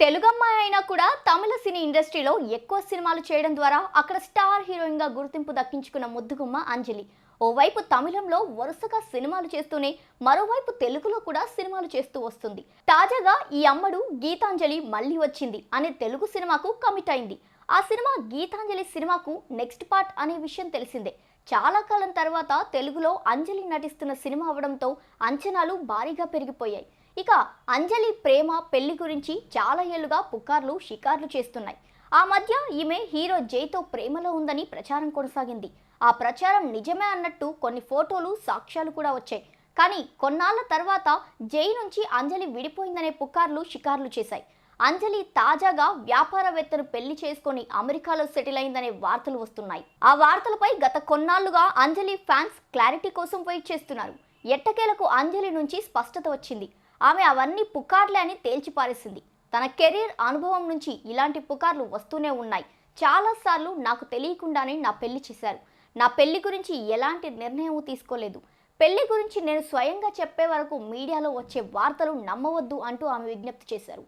తెలుగమ్మాయి అయినా కూడా తమిళ సినీ ఇండస్ట్రీలో ఎక్కువ సినిమాలు చేయడం ద్వారా అక్కడ స్టార్ హీరోయిన్గా గుర్తింపు దక్కించుకున్న ముద్దుగుమ్మ అంజలి. ఓవైపు తమిళంలో వరుసగా సినిమాలు చేస్తూనే మరోవైపు తెలుగులో కూడా సినిమాలు చేస్తూ వస్తుంది. తాజాగా ఈ అమ్మడు గీతాంజలి మళ్ళీ వచ్చింది అనే తెలుగు సినిమాకు కమిట్ అయింది. ఆ సినిమా గీతాంజలి సినిమాకు నెక్స్ట్ పార్ట్ అనే విషయం తెలిసిందే. చాలా కాలం తర్వాత తెలుగులో అంజలి నటిస్తున్న సినిమా అవడంతో అంచనాలు భారీగా పెరిగిపోయాయి. ఇక అంజలి ప్రేమ పెళ్ళి గురించి చాలా ఏళ్ళుగా పుకార్లు షికార్లు చేస్తున్నాయి. ఆ మధ్య ఈమె హీరో జైతో ప్రేమలో ఉందని ప్రచారం కొనసాగింది. ఆ ప్రచారం నిజమే అన్నట్టు కొన్ని ఫోటోలు సాక్ష్యాలు కూడా వచ్చాయి. కానీ కొన్నాళ్ళ తర్వాత జై నుంచి అంజలి విడిపోయిందనే పుకార్లు షికార్లు చేశాయి. అంజలి తాజాగా వ్యాపారవేత్తను పెళ్ళి చేసుకుని అమెరికాలో సెటిల్ అయిందనే వార్తలు వస్తున్నాయి. ఆ వార్తలపై గత కొన్నాళ్ళుగా అంజలి ఫ్యాన్స్ క్లారిటీ కోసం వెయిట్ చేస్తున్నారు. ఎట్టకేలకు అంజలి నుంచి స్పష్టత వచ్చింది. ఆమె అవన్నీ పుకార్లే అని తేల్చిపారేసింది తన కెరీర్ అనుభవం నుంచి ఇలాంటి పుకార్లు వస్తూనే ఉన్నాయి. చాలాసార్లు నాకు తెలియకుండానే నా పెళ్ళి చేశారు. నా పెళ్ళి గురించి ఎలాంటి నిర్ణయం తీసుకోలేదు. పెళ్ళి గురించి నేను స్వయంగా చెప్పే వరకు మీడియాలో వచ్చే వార్తలు నమ్మవద్దు అంటూ ఆమె విజ్ఞప్తి చేశారు.